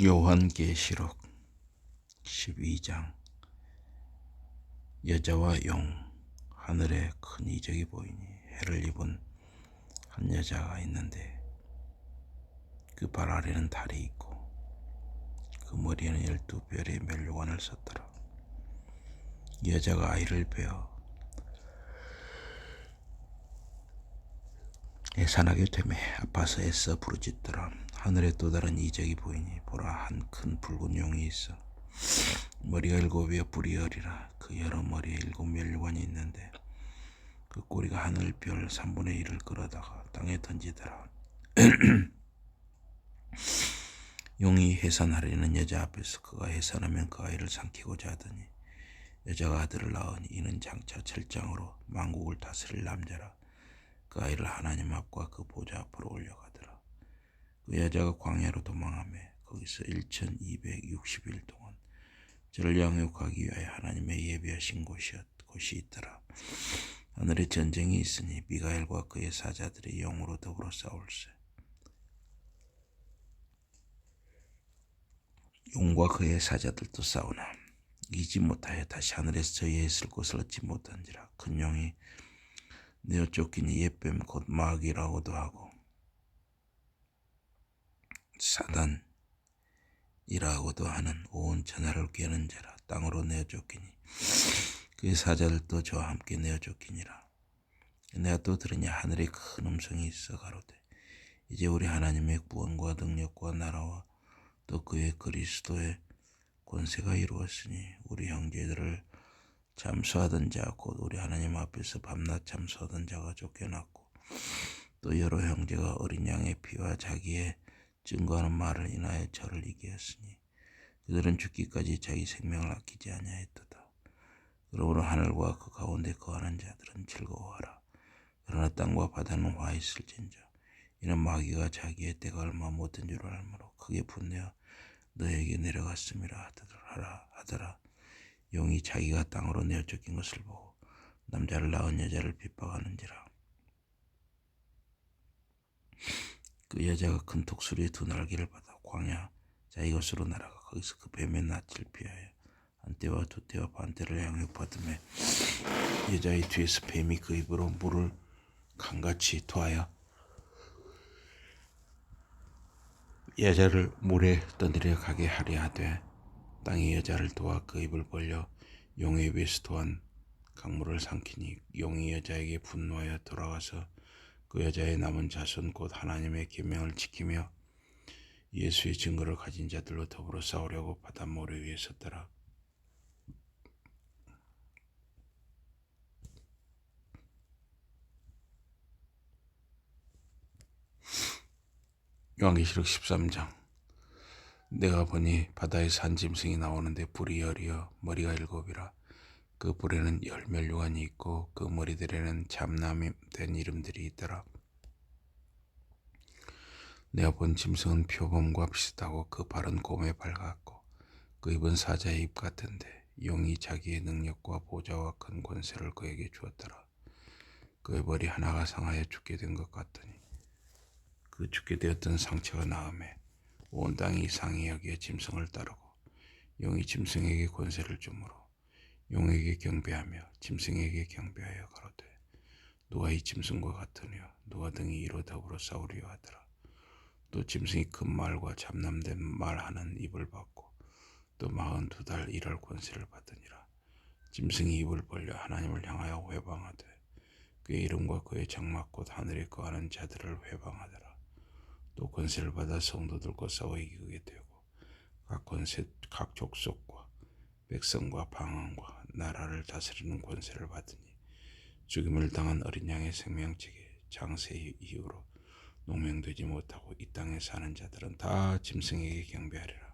요한계시록 12장. 여자와 용 하늘에 큰 이적이 보이니 해를 입은 한 여자가 있는데 그 발 아래는 달이 있고 그 머리에는 열두 별의 멸류관을 썼더라. 이 여자가 아이를 베어 애산하게 되매 아파서 애써 부르짖더라 하늘에 또 다른 이적이 보이니 보라 한 큰 붉은 용이 있어. 머리가 일곱이여 불이 열이라. 그 여러 머리에 일곱 멸류관이 있는데 그 꼬리가 하늘별 3분의 1을 끌어다가 땅에 던지더라. 용이 해산하려는 여자 앞에서 그가 해산하면 그 아이를 삼키고자 하더니 여자가 아들을 낳으니 이는 장차 철장으로 만국을 다스릴 남자라. 그 아이를 하나님 앞과 그 보좌 앞으로 올려가더라. 그 여자가 광야로 도망하며 거기서 1260일 동안 저를 양육하기 위하여 하나님의 예비하신 곳이었, 곳이 있더라. 하늘에 전쟁이 있으니 미가엘과 그의 사자들이 영으로 더불어 싸울세. 용과 그의 사자들도 싸우나 이지 못하여 다시 하늘에서 저희의 있을 곳을 얻지 못한지라 큰 용이 내어 쫓기니 옛뱀 곧 마귀라고도 하고 사단이라고도 하는 온 천하를 깨는 자라 땅으로 내어 쫓기니 그의 사자들도 저와 함께 내어 쫓기니라. 내가 또 들으냐 하늘에 큰 음성이 있어 가로되 이제 우리 하나님의 구원과 능력과 나라와 또 그의 그리스도의 권세가 이루었으니 우리 형제들을 잠수하던 자 곧 우리 하나님 앞에서 밤낮 잠수하던 자가 쫓겨났고 또 여러 형제가 어린 양의 피와 자기의 증거하는 말을 인하여 저를 이기었으니 그들은 죽기까지 자기 생명을 아끼지 아니하였도다. 그러므로 하늘과 그 가운데 거하는 자들은 즐거워하라. 그러나 땅과 바다는 화 있을진저 이는 마귀가 자기의 때가 얼마 못된 줄 알므로 크게 분내어 너에게 내려갔음이라 하더라 하더라. 용이 자기가 땅으로 내어 쫓긴 것을 보고 남자를 낳은 여자를 핍박하는지라. 그 여자가 큰 독수리의 두 날개를 받아 광야 자기 것으로 날아가 거기서 그 뱀의 낯을 피하여 한때와 두때와 반때를 양육받음에 여자의 뒤에서 뱀이 그 입으로 물을 강같이 토하여 여자를 물에 떠들여 가게 하려 하되 땅이 여자를 도와 그 입을 벌려 용의 입에서 도한 강물을 삼키니 용이 여자에게 분노하여 돌아가서 그 여자의 남은 자손 곧 하나님의 계명을 지키며 예수의 증거를 가진 자들로 더불어 싸우려고 바다 모래 위에 섰더라. 요한계시록 13장 내가 보니 바다에서 한 짐승이 나오는데 불이 열이여 머리가 일곱이라 그 불에는 열 멸류관이 있고 그 머리들에는 잠남이 된 이름들이 있더라. 내가 본 짐승은 표범과 비슷하고 그 발은 곰의 발 같고 그 입은 사자의 입 같은데 용이 자기의 능력과 보좌와 큰 권세를 그에게 주었더라. 그의 머리 하나가 상하여 죽게 된 것 같더니 그 죽게 되었던 상처가 나음에 온 땅이 상히 여기에 짐승을 따르고 용이 짐승에게 권세를 주므로 용에게 경배하며 짐승에게 경배하여 가로되 누가 이 짐승과 같으며 누가 등이 이로 더불어 싸우려 하더라. 또 짐승이 큰 말과 잠남된 말하는 입을 받고 또 마흔 두 달 일할 권세를 받으니라. 짐승이 입을 벌려 하나님을 향하여 회방하되 그의 이름과 그의 장막 곧 하늘에 거하는 자들을 회방하더라. 또 권세를 받아 성도들과 싸워 이기게 되고 각 권세 각 족속과 백성과 방언과 나라를 다스리는 권세를 받으니 죽임을 당한 어린 양의 생명책에 장세 이후로 농명되지 못하고 이 땅에 사는 자들은 다 짐승에게 경배하리라.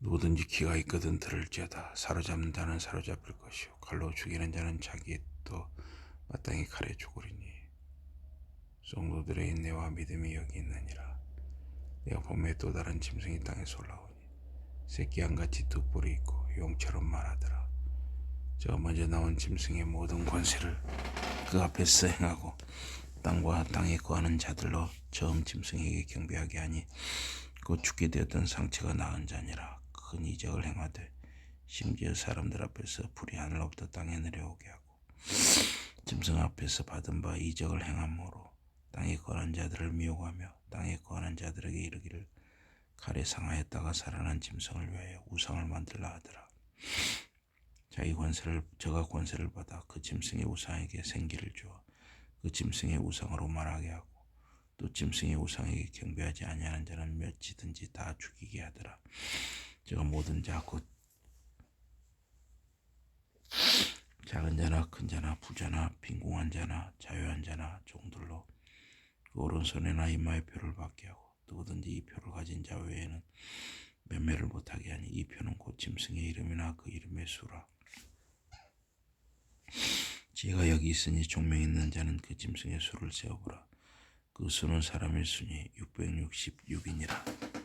누구든지 기가 있거든 들을지어다 사로잡는 자는 사로잡힐 것이요 칼로 죽이는 자는 자기의 또 마땅히 칼에 죽으리니 성도들의 인내와 믿음이 여기 있느니라. 내가 봄에 또 다른 짐승이 땅에서 올라오니 새끼 양같이 두 뿔이 있고 용처럼 말하더라. 저 먼저 나온 짐승의 모든 권세를 그 앞에서 행하고 땅과 땅에 거하는 자들로 처음 짐승에게 경배하게 하니 곧 죽게 되었던 상처가 나은 자니라 큰 이적을 행하되 심지어 사람들 앞에서 불이 하늘로부터 땅에 내려오게 하고 짐승 앞에서 받은 바 이적을 행함으로 땅에 거하는 자들을 미혹하며 땅에 거하는 자들에게 이르기를 칼에 상하였다가 살아난 짐승을 위하여 우상을 만들라 하더라. 자기 권세를 저가 권세를 받아 그 짐승의 우상에게 생기를 주어 그 짐승의 우상으로 말하게 하고 또 짐승의 우상에게 경배하지 아니하는 자는 몇이든지 다 죽이게 하더라. 저가 모든 자곧 작은 자나 큰 자나 부자나 빈궁한 자나 자유한 자나 종들로 그 오른손에나 이마에 표를 받게 하고 누구든지 이 표를 가진 자 외에는 매매를 못하게 하니 이 표는 곧 짐승의 이름이나 그 이름의 수라. 지혜가 여기 있으니 종명 있는 자는 그 짐승의 수를 세어보라. 그 수는 사람의 수니 666이니라.